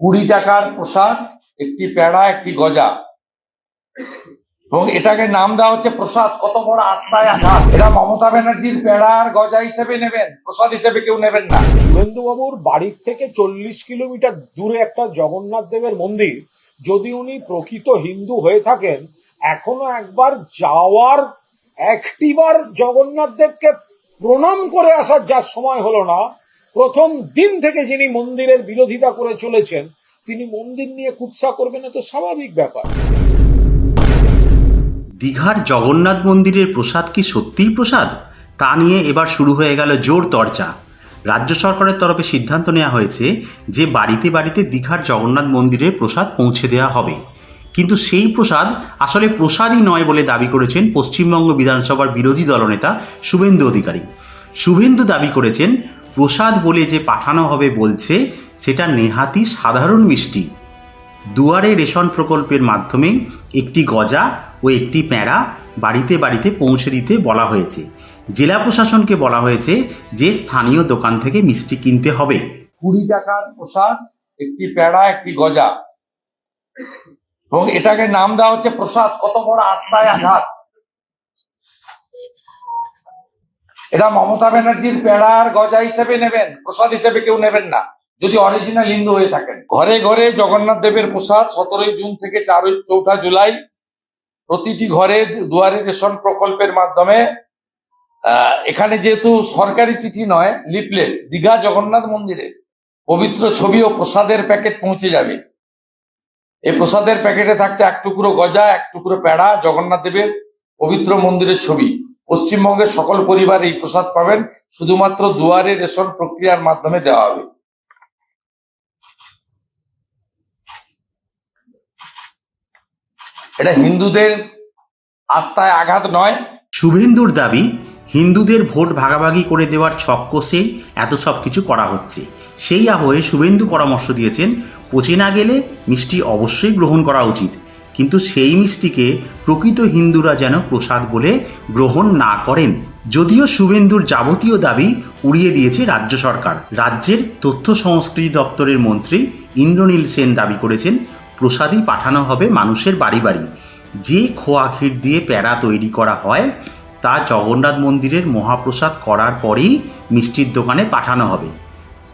কুড়ি টাকার প্রসাদ, একটি পেড়া, একটি গজা। এবং এটাকে নাম দেওয়া হচ্ছে প্রসাদ। কত বড় আস্থায় আঘাত এরা মমতা ব্যানার্জির পেড়া আর গজা হিসেবে নেবেন। প্রসাদ হিসেবে কেউ নেবেন না। শুভেন্দুবাবুর বাড়ির থেকে চল্লিশ কিলোমিটার দূরে একটা জগন্নাথ দেবের মন্দির। যদি উনি প্রকৃত হিন্দু হয়ে থাকেন, এখনও একবার যাওয়ার, একটিবার জগন্নাথ দেবকে প্রণাম করে আসার যার সময় হলো না প্রথম দিন থেকে যিনি মন্দিরের বিরোধিতা করে চলেছেন, তিনি মন্দির নিয়ে কুৎসা করবেন তো স্বাভাবিক ব্যাপার। দীঘার জগন্নাথ মন্দিরের প্রসাদ কি সত্যিই প্রসাদ? তা নিয়ে এবার শুরু হয়ে গেল জোর চর্চা রাজ্য সরকারের তরফে সিদ্ধান্ত নেওয়া হয়েছে যে বাড়িতে বাড়িতে দীঘার জগন্নাথ মন্দিরের প্রসাদ পৌঁছে দেওয়া হবে। কিন্তু সেই প্রসাদ আসলে প্রসাদই নয় বলে দাবি করেছেন পশ্চিমবঙ্গ বিধানসভার বিরোধী দলনেতা শুভেন্দু অধিকারী। শুভেন্দু দাবি করেছেন প্রসাদ বলে যে পাঠানো হবে বলছে, সেটা নেহাতি সাধারণ মিষ্টি। দুয়ারে রেশন প্রকল্পের মাধ্যমে একটি গজা ও একটি প্যাঁড়া বাড়িতে বাড়িতে পৌঁছে দিতে বলা হয়েছে। জেলা প্রশাসনকে বলা হয়েছে যে স্থানীয় দোকান থেকে মিষ্টি কিনতে হবে। কুড়ি টাকার প্রসাদ, একটি পেড়া একটি গজা। এবং এটাকে নাম দেওয়া হচ্ছে প্রসাদ। কত বড় আস্থায় আঘাত। এরা মমতা ব্যানার্জির পেড়া আর গজা হিসেবে নেবেন, প্রসাদ হিসেবে কেউ নেবেন না, যদি অরিজিনাল হিন্দু হয়ে থাকেন। ঘরে ঘরে জগন্নাথ দেবের প্রসাদ, সতেরোই জুন থেকে চারই, চৌঠা জুলাই, প্রতিটি ঘরে দুয়ারে রেশন প্রকল্পের মাধ্যমে এখানে যেহেতু সরকারি চিঠি নয়, লিফলেট, দীঘা জগন্নাথ মন্দিরে পবিত্র ছবি ও প্রসাদের প্যাকেট পৌঁছে যাবে। এই প্রসাদের প্যাকেটে থাকছে এক টুকরো গজা, এক টুকরো প্যাড়া জগন্নাথ দেবের পবিত্র মন্দিরের ছবি। পশ্চিমবঙ্গের সকল পরিবার এই প্রসাদ পাবেন, শুধুমাত্র দুয়ারে রেশন প্রক্রিয়ার মাধ্যমে দেওয়া হবে। এটা হিন্দুদের আস্থায় আঘাত নয়। শুভেন্দুর দাবি, হিন্দুদের ভোট ভাগাভাগি করে দেওয়ার ছক এত সব কিছু করা হচ্ছে। সেই আবহে শুভেন্দু পরামর্শ দিয়েছেন, পচে না গেলে মিষ্টি অবশ্যই গ্রহণ করা উচিত। কিন্তু সেই মিষ্টিকে প্রকৃত হিন্দুরা যেন প্রসাদ বলে গ্রহণ না করেন। যদিও শুভেন্দুর যাবতীয় দাবি উড়িয়ে দিয়েছে রাজ্য সরকার। রাজ্যের তথ্য সংস্কৃতি দপ্তরের মন্ত্রী ইন্দ্রনীল সেন দাবি করেছেন, প্রসাদই পাঠানো হবে মানুষের বাড়ি বাড়ি। যে খোয়া ক্ষীর দিয়ে প্যাড়া তৈরি করা হয়, তা জগন্নাথ মন্দিরের মহাপ্রসাদ করার পরেই মিষ্টির দোকানে পাঠানো হবে।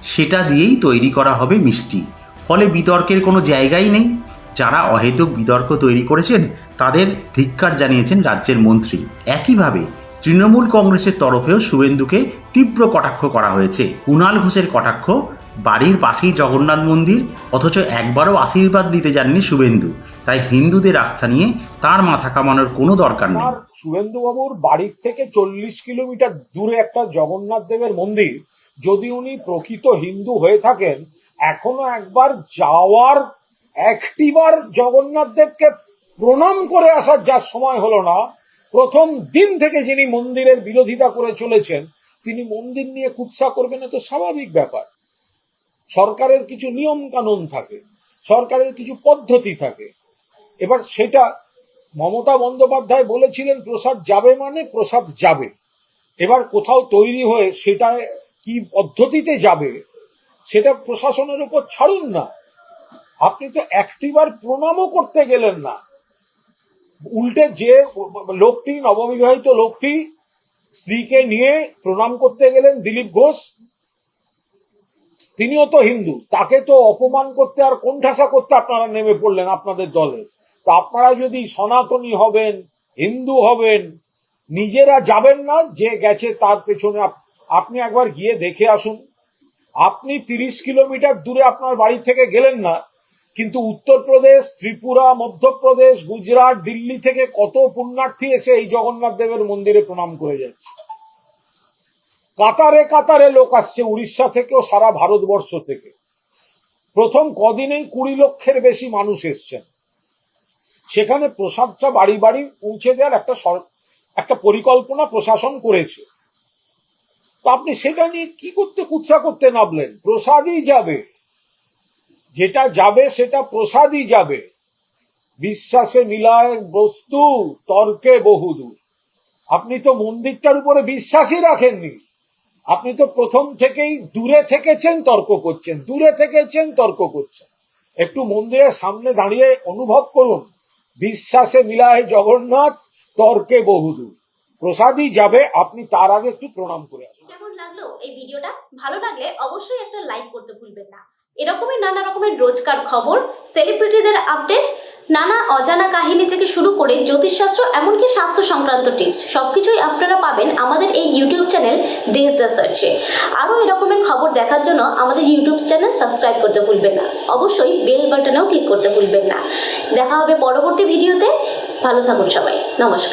সেটা দিয়েই তৈরি করা হবে মিষ্টি। ফলে বিতর্কের কোনো জায়গাই নেই। যারা অহেতুক বিতর্ক তৈরি করেছেন, তাদের ধিক্কার জানিয়েছেন রাজ্যের মন্ত্রী। একইভাবে, তৃণমূল কংগ্রেসের তরফেও শুভেন্দুকে তীব্র কটাক্ষ করা হয়েছে। কুণাল ঘোষের কটাক্ষ, বাড়ির পাশেই জগন্নাথ মন্দির, অথচ একবারও আশীর্বাদ নিতে যাননি শুভেন্দু। তাই হিন্দুদের আস্থা নিয়ে তার মাথা কামানোর কোনো দরকার নেই। আর শুভেন্দুবাবুর বাড়ির থেকে চল্লিশ কিলোমিটার দূরে একটা জগন্নাথ দেবের মন্দির, যদি উনি প্রকৃত হিন্দু হয়ে থাকেন, এখনও একবার যাওয়ার একটিবার জগন্নাথ দেবকে প্রণাম করে আসার যার সময় হলো না, প্রথম দিন থেকে যিনি মন্দিরের বিরোধিতা করে চলেছেন, তিনি মন্দির নিয়ে কুৎসা করবেন তো স্বাভাবিক ব্যাপার। সরকারের কিছু নিয়ম কানুন থাকে, সরকারের কিছু পদ্ধতি থাকে। এবার সেটা মমতা বন্দ্যোপাধ্যায় বলেছিলেন, প্রসাদ যাবে মানে প্রসাদ যাবে। এবার কোথাও তৈরি হয়ে সেটা কি পদ্ধতিতে যাবে, সেটা প্রশাসনের উপর ছাড়ুন না। আপনি তো একটিবার প্রণামও করতে গেলেন না। উল্টে যে লোকটি, নববিবাহিত লোকটি স্ত্রীকে নিয়ে প্রণাম করতে গেলেন দিলীপ ঘোষ, তিনিও তো হিন্দু, তাকে তো অপমান করতে আর কোণঠাসা করতে আপনারা নেমে পড়লেন আপনাদের দলে। তো আপনারা যদি সনাতনী হবেন, হিন্দু হবেন, নিজেরা যাবেন না, যে গেছে তার পেছনে আপনি একবার গিয়ে দেখে আসুন। আপনি তিরিশ কিলোমিটার দূরে আপনার বাড়ি থেকে গেলেন না কিন্তু উত্তরপ্রদেশ, ত্রিপুরা, মধ্যপ্রদেশ, গুজরাট, দিল্লি থেকে কত পুণ্যার্থী এসে এই জগন্নাথ দেবের মন্দিরে প্রণাম করে যাচ্ছে? কাতারে কাতারে লোক আসছে উড়িষ্যা থেকেও সারা ভারতবর্ষ থেকে। প্রথম কদিনেই কুড়ি লক্ষের বেশি মানুষ এসছেন। সেখানে প্রসাদটা বাড়ি বাড়ি পৌঁছে দেওয়ার একটা একটা পরিকল্পনা প্রশাসন করেছে। তো আপনি সেটা নিয়ে কি করতে কুৎসা করতে নামলেন? প্রসাদই যাবে। যেটা যাবে সেটা প্রসাদই যাবে। বিশ্বাসে মিলায় বস্তু, তর্কে বহুদূর। আপনি তো মন্দিরটার উপরে বিশ্বাসই রাখেননি। আপনি তো প্রথম থেকেই দূরে থেকেছেন, তর্ক করছেন। দূরে থেকেছেন, তর্ক করছেন। একটু মন্দিরের সামনে দাঁড়িয়ে অনুভব করুন। বিশ্বাসে মিলায় জগন্নাথ, তর্কে বহুদূর। প্রসাদই যাবে, আপনি তার আগে একটু প্রণাম করে আসুন। কেমন লাগল এই ভিডিওটা? ভালো লাগলে অবশ্যই একটা লাইক করতে ভুলবেন না। এরকমই নানা রকমের রোজকার খবর সেলিব্রিটিদের আপডেট নানা অজানা কাহিনী থেকে শুরু করে জ্যোতিষশাস্ত্র, এমনকি স্বাস্থ্য সংক্রান্ত টিপস সবকিছুই আপনারা পাবেন আমাদের এই ইউটিউব চ্যানেল দেশ দ্য সার্চে আরও এরকমের খবর দেখার জন্য আমাদের ইউটিউব চ্যানেল সাবস্ক্রাইব করতে ভুলবেন না। অবশ্যই বেল বাটনেও ক্লিক করতে ভুলবেন না। দেখা হবে পরবর্তী ভিডিওতে ভালো থাকুন সবাই। নমস্কার।